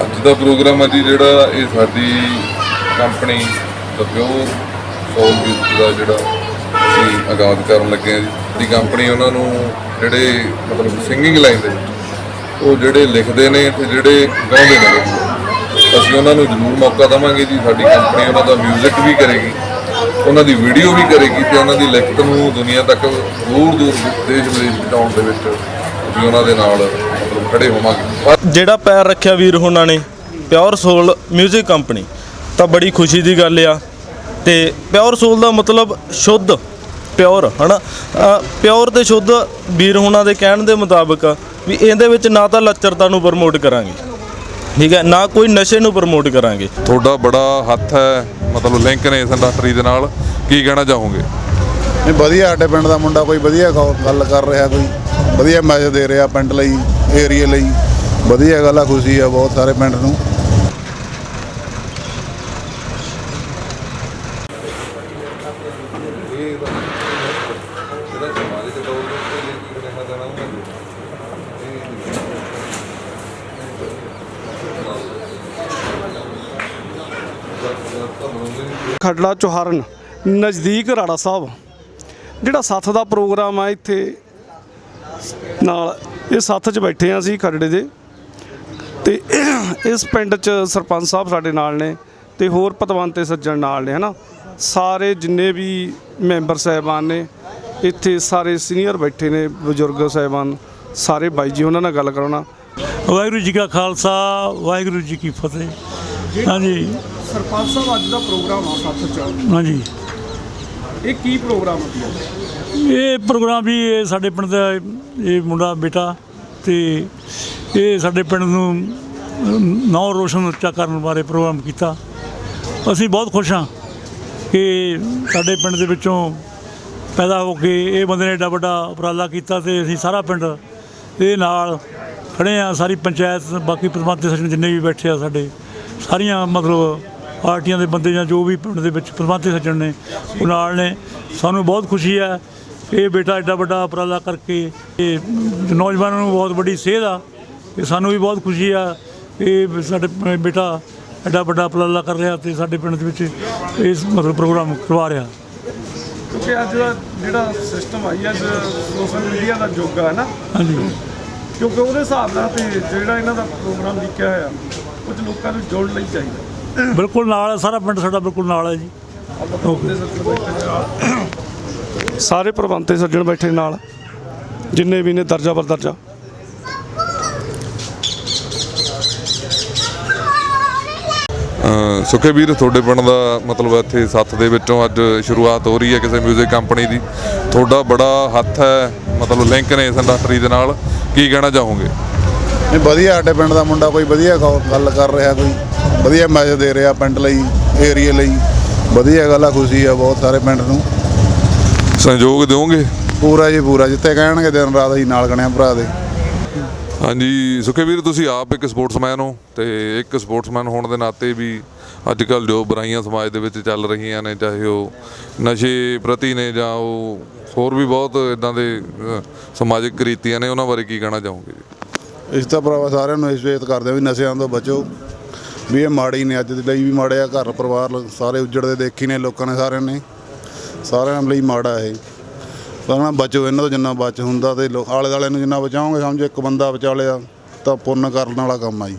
ਅੱਜ ਦਾ ਪ੍ਰੋਗਰਾਮ ਹੈ ਜੀ ਜਿਹੜਾ ਇਹ ਸਾਡੀ company the pure soul music ਦਾ ਜਿਹੜਾ ਅਸੀਂ ਆਗਾਜ਼ ਕਰਨ ਲੱਗੇ ਹਾਂ ਜੀ। ਦੀ ਕੰਪਨੀ ਉਹਨਾਂ ਨੂੰ ਜਿਹੜੇ ਮਤਲਬ ਸਿੰਗਿੰਗ ਲਾਈਨ ਦੇ ਵਿੱਚ ਉਹ ਜਿਹੜੇ ਲਿਖਦੇ ਨੇ ਤੇ ਜਿਹੜੇ ਗਾਉਂਦੇ ਨੇ। ਅਸੀਂ ਉਹਨਾਂ ਨੂੰ ਜ਼ਰੂਰ ਮੌਕਾ ਦੇਵਾਂਗੇ ਜੀ। ਸਾਡੀ ਕੰਪਨੀ ਉਹਨਾਂ ਦਾ 뮤직 ਵੀ ਕਰੇਗੀ, ਉਹਨਾਂ ਦੀ ਵੀਡੀਓ ਵੀ ਕਰੇਗੀ ਤੇ ਉਹਨਾਂ ਦੀ ਲਿਖਤ ਨੂੰ ਦੁਨੀਆ ਤੱਕ ਦੂਰ ਦੂਰ ਦੇਸ਼ ਵਿਦੇਸ਼ ਪਹੁੰਚਾਉਣ ਦੇ ਵਿੱਚ ਅਸੀਂ ਉਹਨਾਂ ਦੇ ਨਾਲ ਖੜੇ ਹੋਵਾਂਗੇ। ਜਿਹੜਾ ਪੈਰ ਰੱਖਿਆ ਵੀਰ ਹੁਣਾਂ ਨੇ ਪਿਓਰ ਸੋਲ 뮤직 ਕੰਪਨੀ ਤਾਂ ਬੜੀ ਖੁਸ਼ੀ ਦੀ ਗੱਲ ਆ। ਤੇ ਪਿਓਰ ਸੋਲ ਦਾ ਮਤਲਬ ਸ਼ੁੱਧ ਪਿਓਰ ਹਨਾ? ਪਿਓਰ ਤੇ ਸ਼ੁੱਧ ਵੀਰ ਹੁਣਾਂ ਦੇ ਕਹਿਣ ਦੇ ਮੁਤਾਬਕ ਵੀ ਇਹਦੇ ਵਿੱਚ ਨਾ ਤਾਂ ਲੱਚਰਤਾ ਨੂੰ ਪ੍ਰਮੋਟ ਕਰਾਂਗੇ। ਠੀਕ ਹੈ? ਨਾ ਕੋਈ ਨਸ਼ੇ ਨੂੰ ਪ੍ਰਮੋਟ ਕਰਾਂਗੇ। ਤੁਹਾਡਾ ਬੜਾ ਹੱਥ ਹੈ ਮਤਲਬ ਲਿੰਕ ਨੇ ਇਸ ਇੰਡਸਟਰੀ ਦੇ ਨਾਲ। ਕੀ ਕਹਿਣਾ ਚਾਹੋਗੇ? ਨਹੀਂ, ਵਧੀਆ ਸਾਡੇ ਪਿੰਡ ਦਾ ਮੁੰਡਾ ਕੋਈ ਵਧੀਆ ਗੱਲ ਕਰ ਰਿਹਾ ਕੋਈ। ਵਧੀਆ ਮੈਸੇਜ ਦੇ ਰਿਹਾ ਪਿੰਡ ਲਈ ਏਰੀਆ ਲਈ। ਵਧੀਆ ਗੱਲ ਆ, ਖੁਸ਼ੀ ਆ ਬਹੁਤ ਸਾਰੇ ਪਿੰਡ ਨੂੰ। ਜਿਹੜਾ ਸਮਾਜਿਕ ਚੋਹਾਰਨ, ਨਜ਼ਦੀਕ ਰਾੜਾ ਸਾਹਿਬ। ਜਿਹੜਾ ਸੱਥ ਦਾ ਪ੍ਰੋਗਰਾਮ ਆ ਇੱਥੇ ਨਾਲ ਇਹ ਸੱਥ 'ਚ ਬੈਠੇ ਆ ਅਸੀਂ ਖੱਡੜੇ ਦੇ। ਤੇ ਇਸ ਪਿੰਡ 'ਚ ਸਰਪੰਚ ਸਾਹਿਬ ਸਾਡੇ ਨਾਲ ਨੇ ਤੇ ਹੋਰ ਪਤਵੰਤੇ ਸੱਜਣ ਨਾਲ ਨੇ ਹਨਾ? ਸਾਰੇ ਜਿੰਨੇ ਵੀ ਮੈਂਬਰ ਸਾਹਿਬਾਨ ਨੇ ਇੱਥੇ ਸਾਰੇ ਸੀਨੀਅਰ ਬੈਠੇ ਨੇ ਬਜ਼ੁਰਗ ਸਾਹਿਬਾਨ ਸਾਰੇ ਬਾਈ ਜੀ ਉਹਨਾਂ ਨਾਲ ਗੱਲ ਕਰਾਉਣਾ ਵਾਹਿਗੁਰੂ ਜੀ ਕਾ ਖਾਲਸਾ ਵਾਹਿਗੁਰੂ ਜੀ ਕੀ ਫਤਿਹ। ਹਾਂਜੀ। ਸਰਪੰਚ ਸਾਹਿਬ ਅੱਜ ਦਾ ਪ੍ਰੋਗਰਾਮ ਆ ਸੱਥ 'ਚ। ਹਾਂਜੀ। ਇਹ ਕੀ ਪ੍ਰੋਗਰਾਮ ਹੈ? ਇਹ ਪ੍ਰੋਗਰਾਮ ਵੀ ਇਹ ਸਾਡੇ ਪਿੰਡ ਦਾ ਇਹ ਮੁੰਡਾ ਬੇਟਾ ਤੇ ਇਹ ਸਾਡੇ ਪਿੰਡ ਨੂੰ ਨੌ ਰੋਸ਼ਨ ਉੱਚਾ ਕਰਨ ਬਾਰੇ ਪ੍ਰੋਗਰਾਮ ਕੀਤਾ। ਅਸੀਂ ਬਹੁਤ ਖੁਸ਼ ਹਾਂ ਕਿ ਸਾਡੇ ਪਿੰਡ ਦੇ ਵਿੱਚੋਂ ਪੈਦਾ ਹੋ ਕੇ ਇਹ ਬੰਦੇ ਨੇ ਏਡਾ ਵੱਡਾ ਉਪਰਾਲਾ ਕੀਤਾ ਤੇ ਅਸੀਂ ਸਾਰਾ ਪਿੰਡ ਇਹ ਨਾਲ ਖੜੇ ਆ ਸਾਰੀ ਪੰਚਾਇਤ, ਬਾਕੀ ਪ੍ਰਬੰਧਕ ਸੱਜਣ ਜਿੰਨੇ ਵੀ ਬੈਠੇ ਆ ਸਾਡੇ, ਸਾਰੀਆਂ ਮਤਲਬ ਪਾਰਟੀਆਂ ਦੇ ਬੰਦੇ ਜਾਂ ਜੋ ਵੀ ਪਿੰਡ ਦੇ ਵਿੱਚ ਪ੍ਰਬੰਧਕ ਸੱਜਣ ਨੇ ਉਹ ਨਾਲ ਨੇ। ਸਾਨੂੰ ਬਹੁਤ ਖੁਸ਼ੀ ਹੈ। ਕਿ ਇਹ ਬੇਟਾ ਐਡਾ ਵੱਡਾ ਉਪਰਾਲਾ ਕਰਕੇ ਇਹ ਨੌਜਵਾਨਾਂ ਨੂੰ ਬਹੁਤ ਵੱਡੀ ਸੇਧ ਆ। ਤੇ ਸਾਨੂੰ ਵੀ ਬਹੁਤ ਖੁਸ਼ੀ ਆ ਕਿ ਸਾਡੇ ਬੇਟਾ ਐਡਾ ਵੱਡਾ ਉਪਰਾਲਾ ਕਰ ਰਿਹਾ ਤੇ ਸਾਡੇ ਪਿੰਡ ਦੇ ਵਿੱਚ ਇਸ ਮਤਲਬ ਪ੍ਰੋਗਰਾਮ ਕਰਵਾ ਰਿਹਾ। ਕਿਉਂਕਿ ਅੱਜ ਦਾ ਜਿਹੜਾ ਸਿਸਟਮ ਆਈ ਅੱਜ ਸੋਸ਼ਲ ਮੀਡੀਆ ਦਾ ਯੁੱਗ ਆ ਨਾ ਹਾਂਜੀ। ਕਿਉਂਕਿ ਉਹਦੇ ਹਿਸਾਬ ਨਾਲ ਤੇ ਜਿਹੜਾ ਇਹਨਾਂ ਦਾ ਪ੍ਰੋਗਰਾਮ ਲਿਖਿਆ ਹੋਇਆ ਕੁਝ ਲੋਕਾਂ ਨੂੰ ਜੋੜ ਲਈ ਚਾਹੀਦਾ। ਬਿਲਕੁਲ ਨਾਲ ਹੈ ਸਾਰਾ ਪਿੰਡ ਸਾਡਾ ਬਿਲਕੁਲ ਨਾਲ ਹੈ ਜੀ। ਸਾਰੇ ਪ੍ਰਬੰਧਤੇ ਸੱਜਣ ਬੈਠੇ ਨਾਲ ਜਿੰਨੇ ਵੀ ਨੇ ਦਰਜਾ ਬਰ ਦਰਜਾ। ਸੁਖੇ ਵੀਰ ਤੁਹਾਡੇ ਪਿੰਡ ਦਾ ਮਤਲਬ ਇੱਥੇ ਸੱਥ ਦੇ ਵਿੱਚੋਂ ਅੱਜ ਸ਼ੁਰੂਆਤ ਹੋ ਰਹੀ ਹੈ ਕਿਸੇ 뮤직 ਕੰਪਨੀ ਦੀ। ਤੁਹਾਡਾ ਬੜਾ ਹੱਥ ਹੈ ਮਤਲਬ ਲਿੰਕ ਨੇ ਇਸ ਇੰਡਸਟਰੀ ਦੇ ਨਾਲ। ਕੀ ਕਹਿਣਾ ਚਾਹੋਗੇ? ਨਹੀਂ ਵਧੀਆ ਸਾਡੇ ਪਿੰਡ ਦਾ ਮੁੰਡਾ ਕੋਈ ਵਧੀਆ ਗੱਲ ਕਰ ਰਿਹਾ ਕੋਈ। ਵਧੀਆ ਮੈਸੇਜ ਦੇ ਰਿਹਾ ਪਿੰਡ ਲਈ ਏਰੀਆ ਲਈ। ਵਧੀਆ ਗੱਲ ਆ ਖੁਸ਼ੀ ਆ ਬਹੁਤ ਸਾਰੇ ਪਿੰਡ ਨੂੰ। ਸਹਿਯੋਗ ਦਿਓਗੇ? ਪੂਰਾ ਜੀ ਪੂਰਾ ਜਿੱਥੇ ਕਹਿਣਗੇ ਦਿਨ ਰਾਤ ਅਸੀਂ ਨਾਲ ਗਣਿਆ ਭਰਾ ਦੇ। ਹਾਂਜੀ ਸੁਖੇ ਵੀਰ ਤੁਸੀਂ ਆਪ ਇੱਕ ਸਪੋਰਟਸਮੈਨ ਹੋ ਤੇ ਇੱਕ ਸਪੋਰਟਸਮੈਨ ਹੋਣ ਦੇ ਨਾਤੇ ਵੀ ਅੱਜ ਕੱਲ ਜੋ ਬੁਰਾਈਆਂ ਸਮਾਜ ਦੇ ਵਿੱਚ ਚੱਲ ਰਹੀਆਂ ਨੇ ਚਾਹੇ ਉਹ ਨਸ਼ੇ ਪ੍ਰਤੀ ਨੇ ਜਾਂ ਉਹ ਹੋਰ ਵੀ ਬਹੁਤ ਇਦਾਂ ਦੇ ਸਮਾਜਿਕ ਕ੍ਰਿਤੀਆਂ ਨੇ ਉਹਨਾਂ ਬਾਰੇ ਕੀ ਕਹਿਣਾ ਚਾਹੋਗੇ ਜੀ? ਇਸ ਤਾਂ ਭਰਾਵਾ ਸਾਰਿਆਂ ਨੂੰ ਇਸਵੇਤ ਕਰਦੇ ਆ ਵੀ ਨਸ਼ਿਆਂ ਤੋਂ ਬਚੋ। ਵੀ ਇਹ ਮਾੜੇ ਹੀ ਨੇ ਅੱਜ ਦੇ ਲਈ ਵੀ ਮਾੜੇ ਆ ਘਰ ਪਰਿਵਾਰ ਲ- ਸਾਰੇ ਉੱਜੜਦੇ ਦੇਖੀ ਨੇ ਲੋਕਾਂ ਨੇ ਸਾਰਿਆਂ ਨੇ। ਸਾਰਿਆਂ ਲਈ ਮਾੜਾ ਇਹ। ਤਾਂ ਨਾ ਬਚੋ, ਇਹਨਾਂ ਤੋਂ ਜਿੰਨਾ ਬਚ ਹੁੰਦਾ ਤੇ ਆਲੇ ਦਾਲੇ ਨੂੰ ਜਿੰਨਾ ਬਚਾਓਗੇ, ਸਮਝੋ ਇੱਕ ਬੰਦਾ ਬਚਾ ਲਿਆ ਤਾਂ ਪੁੰਨ ਕਰਨ ਵਾਲਾ ਕੰਮ ਆ ਜੀ।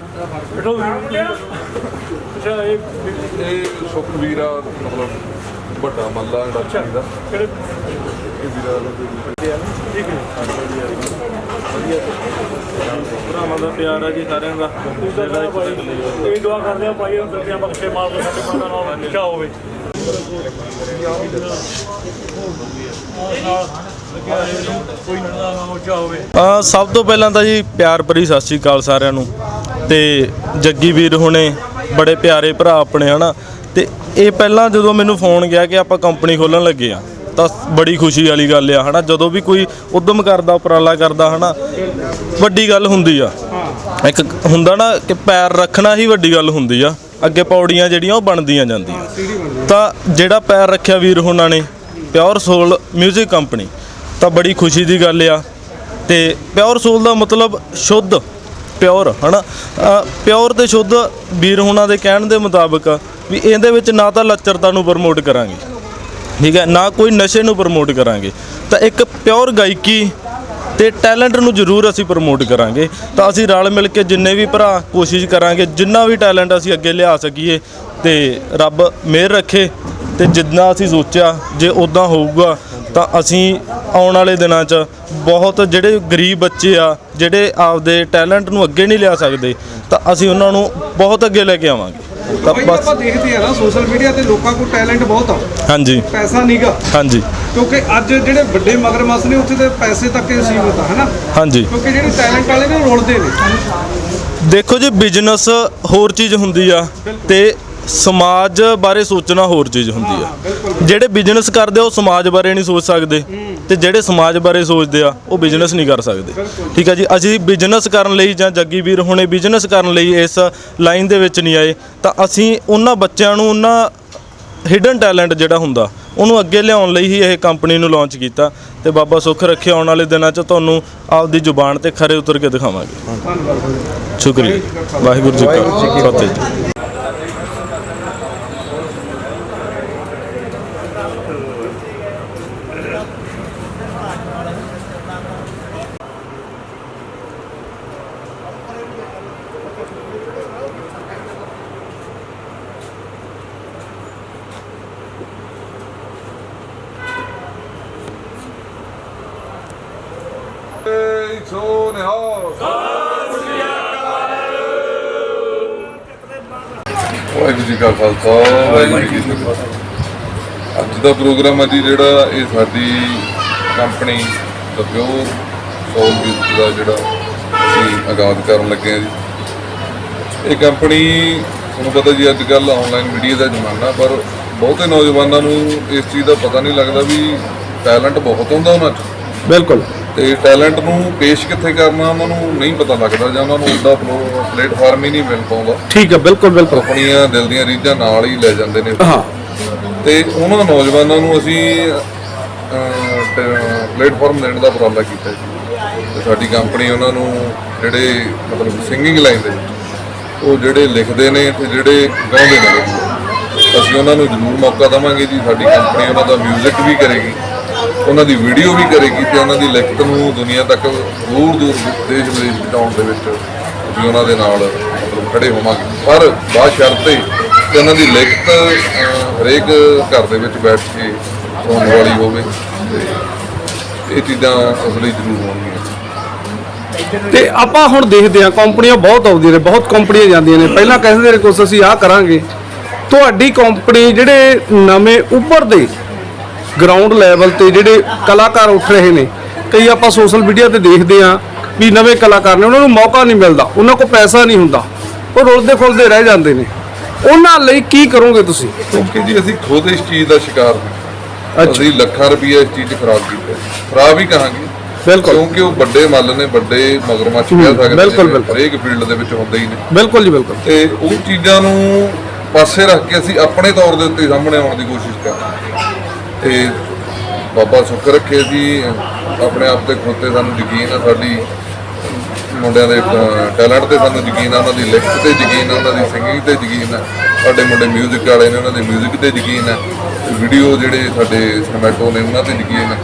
ਬੇਟੋ ਅੱਛਾ ਇਹ ਇਹ ਸੁਖ ਵੀਰਾ ਮਤਲਬ ਵੱਡਾ ਮੱਲਾ ਇੰਡਸਟਰੀ ਦਾ ਕਿਹੜੇ? ਇਹ ਵੀਰਾ ਠੀਕ ਹੈ ਭਰਾਵਾਂ ਦਾ ਪਿਆਰ ਹੈ ਜੀ ਸਾਰਿਆਂ ਦਾ। ਇਹ ਦੁਆ ਕਰਦੇ ਆ ਭਾਈ ਨੂੰ ਦਿੱਤਿਆਂ ਬਖਸ਼ੇ ਮਾਲ ਦਾ ਸਾਡੇ ਮਾਂ ਦਾ ਨਾਮ ਉੱਚਾ ਹੋਵੇ ਨਾਲ ਕੋਈ ਨੜਾ ਨਾ ਉੱਚਾ ਹੋਵੇ। ਅ, ਸਭ ਤੋਂ ਪਹਿਲਾਂ ਤਾਂ ਜੀ ਪਿਆਰ ਭਰੀ ਸਤਿ ਸ਼੍ਰੀ ਅਕਾਲ ਸਾਰਿਆਂ ਨੂੰ। ਤੇ ਜੱਗੀ ਵੀਰ ਹੁਣੇ ਬੜੇ ਪਿਆਰੇ ਭਰਾ ਆਪਣੇ, ਹਨਾ? ਤੇ ਇਹ ਪਹਿਲਾਂ ਜਦੋਂ ਮੈਨੂੰ ਫੋਨ ਗਿਆ ਕਿ ਆਪਾਂ ਕੰਪਨੀ ਖੋਲਣ ਲੱਗੇ ਆ, ਤਾਂ ਬੜੀ ਖੁਸ਼ੀ ਵਾਲੀ ਗੱਲ ਆ, ਹਨਾ? ਜਦੋਂ ਵੀ ਕੋਈ ਉਦਮ ਕਰਦਾ, ਉਪਰਾਲਾ ਕਰਦਾ, ਹਨਾ? ਵੱਡੀ ਗੱਲ ਹੁੰਦੀ ਆ। ਇੱਕ ਹੁੰਦਾ ਨਾ ਕਿ ਪੈਰ ਰੱਖਣਾ ਹੀ ਵੱਡੀ ਗੱਲ ਹੁੰਦੀ ਆ। ਅੱਗੇ ਪੌੜੀਆਂ ਜਿਹੜੀਆਂ ਉਹ ਬਣਦੀਆਂ ਜਾਂਦੀਆਂ। ਤਾਂ ਜਿਹੜਾ ਪੈਰ ਰੱਖਿਆ ਵੀਰ ਹੁਣਾਂ ਨੇ ਪਿਓਰ ਸੋਲ 뮤직 ਕੰਪਨੀ ਤਾਂ ਬੜੀ ਖੁਸ਼ੀ ਦੀ ਗੱਲ ਆ। ਤੇ ਪਿਓਰ ਸੋਲ ਦਾ ਮਤਲਬ ਸ਼ੁੱਧ ਪਿਓਰ, ਹਨਾ? ਪਿਓਰ ਤੇ ਸ਼ੁੱਧ ਵੀਰ ਹੁਣਾਂ ਦੇ ਕਹਿਣ ਦੇ ਮੁਤਾਬਕ ਵੀ ਇਹਦੇ ਵਿੱਚ ਨਾ ਤਾਂ ਲੱਚਰਤਾ ਨੂੰ ਪ੍ਰਮੋਟ ਕਰਾਂਗੇ, ਠੀਕ ਹੈ? ਨਾ ਕੋਈ ਨਸ਼ੇ ਨੂੰ ਪ੍ਰਮੋਟ ਕਰਾਂਗੇ। ਤਾਂ ਇੱਕ ਪਿਓਰ ਗਾਇਕੀ ਤੇ ਟੈਲੈਂਟ ਨੂੰ ਜ਼ਰੂਰ ਅਸੀਂ ਪ੍ਰਮੋਟ ਕਰਾਂਗੇ। ਤਾਂ ਅਸੀਂ ਰਲ ਮਿਲ ਕੇ ਜਿੰਨੇ ਵੀ ਭਰਾ ਕੋਸ਼ਿਸ਼ ਕਰਾਂਗੇ, ਜਿੰਨਾ ਵੀ ਟੈਲੈਂਟ ਅਸੀਂ ਅੱਗੇ ਲਿਆ ਸਕੀਏ ਤੇ ਰੱਬ ਮਿਹਰ ਰੱਖੇ ਤੇ ਜਿੰਨਾ ਅਸੀਂ ਸੋਚਿਆ, ਜੇ ਉਦਾਂ ਹੋਊਗਾ ਤਾਂ ਅਸੀਂ ਆਉਣ ਵਾਲੇ ਦਿਨਾਂ 'ਚ ਬਹੁਤ ਜਿਹੜੇ ਗਰੀਬ ਬੱਚੇ ਆ ਜਿਹੜੇ ਆਪਦੇ ਟੈਲੈਂਟ ਨੂੰ ਅੱਗੇ ਨਹੀਂ ਲਿਆ ਸਕਦੇ ਤਾਂ ਅਸੀਂ ਉਹਨਾਂ ਨੂੰ ਬਹੁਤ ਅੱਗੇ ਲੈ ਕੇ ਆਵਾਂਗੇ। ਤਾਂ ਬਸ ਆਪਾਂ ਦੇਖਦੇ ਆ ਨਾ ਸੋਸ਼ਲ ਮੀਡੀਆ ਤੇ ਲੋਕਾਂ ਕੋਲ ਟੈਲੈਂਟ ਬਹੁਤ ਆ। ਹਾਂਜੀ। ਪੈਸਾ ਨਹੀਂਗਾ ਹਾਂਜੀ। ਕਿਉਂਕਿ ਅੱਜ ਜਿਹੜੇ ਵੱਡੇ ਮਗਰਮੱਛ ਨੇ ਉੱਥੇ ਤੇ ਪੈਸੇ ਤੱਕ ਹੀ ਸੀਮਤ ਆ ਹਨਾ? ਹਾਂਜੀ। ਕਿਉਂਕਿ ਜਿਹੜੇ ਟੈਲੈਂਟ ਵਾਲੇ ਨੇ ਰੁਲਦੇ ਨੇ। ਦੇਖੋ ਜੀ ਬਿਜ਼ਨਸ ਹੋਰ ਚੀਜ਼ ਹੁੰਦੀ ਆ ਤੇ ਸਮਾਜ ਬਾਰੇ ਸੋਚਣਾ ਹੋਰ ਚੀਜ਼ ਹੁੰਦੀ ਆ। ਜਿਹੜੇ ਬਿਜ਼ਨਸ ਕਰਦੇ ਉਹ ਸਮਾਜ ਬਾਰੇ ਨਹੀਂ ਸੋਚ ਸਕਦੇ। ਤੇ ਜਿਹੜੇ ਸਮਾਜ ਬਾਰੇ ਸੋਚਦੇ ਆ ਉਹ ਬਿਜ਼ਨਸ ਨਹੀਂ ਕਰ ਸਕਦੇ। ਠੀਕ ਆ ਜੀ? ਅਸੀਂ ਬਿਜ਼ਨਸ ਕਰਨ ਲਈ ਜਾਂ ਜੱਗੀ ਵੀਰ ਹੁਣੇ ਬਿਜ਼ਨਸ ਕਰਨ ਲਈ ਇਸ ਲਾਈਨ ਦੇ ਵਿੱਚ ਨਹੀਂ ਆਏ ਤਾਂ ਅਸੀਂ ਉਹਨਾਂ ਬੱਚਿਆਂ ਨੂੰ ਉਹਨਾਂ ਹਿਡਨ ਟੈਲੈਂਟ ਜਿਹੜਾ ਹੁੰਦਾ ਉਹਨੂੰ ਅੱਗੇ ਲਿਆਉਣ ਲਈ ਹੀ ਇਹ ਕੰਪਨੀ ਨੂੰ ਲਾਂਚ ਕੀਤਾ। ਤੇ ਬਾਬਾ ਸੁੱਖ ਰੱਖੇ ਆਉਣ ਵਾਲੇ ਦਿਨਾਂ 'ਚ ਤੁਹਾਨੂੰ ਆਪਦੀ ਜ਼ੁਬਾਨ ਤੇ ਖਰੇ ਉਤਰ ਕੇ ਦਿਖਾਵਾਂਗੇ। ਸ਼ੁਕਰੀਆ। ਵਾਹਿਗੁਰੂ ਜੀ ਕਾ ਫਤਿਹ ਜੀ ਸੋ ਨਿਹਾਲ ਵਾਹਿਗੁਰੂ ਜੀ ਕਾ ਖਾਲਸਾ ਵਾਹਿਗੁਰੂ ਜੀ ਕੀ ਫਤਿਹ। ਅੱਜ ਦਾ ਪ੍ਰੋਗਰਾਮ ਹੈ ਜੀ ਜਿਹੜਾ ਇਹ ਸਾਡੀ company the pure soul music ਦਾ ਜਿਹੜਾ ਅਸੀਂ ਆਗਾਜ਼ ਕਰਨ ਲੱਗੇ ਹਾਂ ਜੀ। ਇਹ ਕੰਪਨੀ ਤੁਹਾਨੂੰ ਪਤਾ ਜੀ ਅੱਜ ਕੱਲ ਆਨਲਾਈਨ ਮੀਡੀਆ ਦਾ ਜ਼ਮਾਨਾ ਪਰ ਬਹੁਤੇ ਨੌਜਵਾਨਾਂ ਨੂੰ ਇਸ ਚੀਜ਼ ਦਾ ਪਤਾ ਨਹੀਂ ਲੱਗਦਾ ਵੀ ਟੈਲੈਂਟ ਬਹੁਤ ਹੁੰਦਾ ਉਹਨਾਂ 'ਚ। ਬਿਲਕੁਲ। ਤੇ ਟੈਲੈਂਟ ਨੂੰ ਪੇਸ਼ ਕਿੱਥੇ ਕਰਨਾ ਉਹਨਾਂ ਨੂੰ ਨਹੀਂ ਪਤਾ ਲੱਗਦਾ ਜਾਂ ਉਹਨਾਂ ਨੂੰ ਉਹਦਾ ਪਲੇਟਫਾਰਮ ਹੀ ਨਹੀਂ ਮਿਲ ਪਾਉਂਦਾ। ਠੀਕ ਹੈ ਬਿਲਕੁਲ ਬਿਲਕੁਲ। ਆਪਣੀਆਂ ਦਿਲ ਦੀਆਂ ਰੀਝਾਂ ਨਾਲ ਹੀ ਲੈ ਜਾਂਦੇ ਨੇ। ਹਾਂ। ਤੇ ਉਹਨਾਂ ਨੌਜਵਾਨਾਂ ਨੂੰ ਅਸੀਂ ਪਲੇਟਫਾਰਮ ਦੇਣ ਦਾ ਉਪਰਾਲਾ ਕੀਤਾ ਜੀ। ਤੇ ਸਾਡੀ ਕੰਪਨੀ ਉਹਨਾਂ ਨੂੰ ਜਿਹੜੇ ਮਤਲਬ ਸਿੰਗਿੰਗ ਲਾਈਨ ਦੇ ਉਹ ਜਿਹੜੇ ਲਿਖਦੇ ਨੇ ਤੇ ਜਿਹੜੇ ਗਾਉਂਦੇ ਨੇ। ਅਸੀਂ ਉਹਨਾਂ ਨੂੰ ਜ਼ਰੂਰ ਮੌਕਾ ਦੇਵਾਂਗੇ ਜੀ ਸਾਡੀ ਕੰਪਨੀ ਉਹਨਾਂ ਦਾ 뮤직 ਵੀ ਕਰੇਗੀ। ਉਹਨਾਂ ਦੀ ਵੀਡੀਓ ਵੀ ਕਰੇਗੀ ਤੇ ਉਹਨਾਂ ਦੀ ਲਿਖਤ ਨੂੰ ਦੁਨੀਆ ਤੱਕ ਦੂਰ ਦੂਰ ਦੇਸ਼ ਵਿਦੇਸ਼ ਪਹੁੰਚਾਉਣ ਦੇ ਵਿੱਚ ਅਸੀਂ ਉਹਨਾਂ ਦੇ ਨਾਲ ਮਤਲਬ ਖੜੇ ਹੋਵਾਂਗੇ। ਪਰ ਬਾਅਦ ਸ਼ਰਤ ਇਹ ਕਿ ਉਹਨਾਂ ਦੀ ਲਿਖਤ ਹਰੇਕ ਘਰ ਦੇ ਵਿੱਚ ਬੈਠ ਕੇ ਸੁਣਨ ਵਾਲੀ ਹੋਵੇ ਤੇ ਇਹ ਚੀਜ਼ਾਂ ਅਸਲੀ ਜ਼ਰੂਰ ਹੋਣਗੀਆਂ। ਤੇ ਆਪਾਂ ਹੁਣ ਦੇਖਦੇ ਹਾਂ, ਕੰਪਨੀਆਂ ਬਹੁਤ ਆਉਂਦੀਆਂ ਨੇ, ਬਹੁਤ ਕੰਪਨੀਆਂ ਜਾਂਦੀਆਂ ਨੇ। ਪਹਿਲਾਂ ਕਹਿੰਦੇ ਨੇ ਕੁਛ ਅਸੀਂ ਆਹ ਕਰਾਂਗੇ। ਤੁਹਾਡੀ ਕੰਪਨੀ ਜਿਹੜੇ ਨਵੇਂ ਉੱਭਰਦੇ ਗਰਾਊਂਡ ਲੈਵਲ ਤੇ ਜਿਹੜੇ ਕਲਾਕਾਰ ਉੱਠ ਰਹੇ ਨੇ ਕਈ ਆਪਾਂ ਸੋਸ਼ਲ ਮੀਡੀਆ ਤੇ ਦੇਖਦੇ ਹਾਂ ਵੀ ਨਵੇਂ ਕਲਾਕਾਰ ਨੇ ਉਹਨਾਂ ਨੂੰ ਮੌਕਾ ਨਹੀਂ ਮਿਲਦਾ ਉਹਨਾਂ ਕੋਲ ਪੈਸਾ ਨਹੀਂ ਹੁੰਦਾ ਉਹ ਰੁਲਦੇ ਖੁਲਦੇ ਰਹਿ ਜਾਂਦੇ ਨੇ। ਉਹਨਾਂ ਲਈ ਕੀ ਕਰੋਗੇ ਤੁਸੀਂ? ਕਿਉਂਕਿ ਜੀ ਅਸੀਂ ਖੁਦ ਇਸ ਚੀਜ਼ ਦਾ ਸ਼ਿਕਾਰ ਹਾਂ। ਅਸੀਂ ਲੱਖਾਂ ਰੁਪਏ ਇਸ ਚੀਜ਼ 'ਚ ਖਰਾਬ ਕੀਤੇ। ਖਰਾਬ ਹੀ ਕਹਾਂਗੇ। ਬਿਲਕੁਲ। ਕਿਉਂਕਿ ਉਹ ਵੱਡੇ ਮੱਲ ਨੇ ਵੱਡੇ ਮਗਰਮੱਛ ਕਹਿ ਸਕਦੇ ਬਿਲਕੁਲ, ਬਿਲਕੁਲ। ਹਰੇਕ ਫੀਲਡ ਦੇ ਵਿੱਚ ਹੁੰਦੇ ਹੀ ਨੇ। ਬਿਲਕੁਲ ਜੀ ਬਿਲਕੁਲ। ਤੇ ਉਹ ਚੀਜ਼ਾਂ ਨੂੰ ਪਾਸੇ ਰੱਖ ਕੇ ਅਸੀਂ ਆਪਣੇ ਤੌਰ ਦੇ ਉੱਤੇ ਸਾਹਮਣੇ ਆਉਣ ਦੀ ਕੋਸ਼ਿਸ਼ ਕਰਦੇ ਤੇ ਬਾਬਾ ਸੁੱਖ ਰੱਖੇ ਜੀ ਆਪਣੇ ਆਪ ਤੇ ਖੁੱਤੇ ਸਾਨੂੰ ਯਕੀਨ ਆ ਸਾਡੀ ਮੁੰਡਿਆਂ ਦੇ ਟੈਲੈਂਟ ਤੇ ਸਾਨੂੰ ਯਕੀਨ ਆ ਉਹਨਾਂ ਦੀ ਲਿਖਤ ਤੇ ਯਕੀਨ ਆ ਉਹਨਾਂ ਦੀ ਸਿੰਗਿੰਗ ਤੇ ਯਕੀਨ ਆ ਸਾਡੇ ਮੁੰਡੇ 뮤직 ਵਾਲੇ ਨੇ ਉਹਨਾਂ ਦੇ 뮤직 ਤੇ ਯਕੀਨ ਆ ਵੀਡੀਓ ਜਿਹੜੇ ਸਾਡੇ ਸਿਨੇਮੈਟੋ ਨੇ ਉਹਨਾਂ ਤੇ ਯਕੀਨ ਆ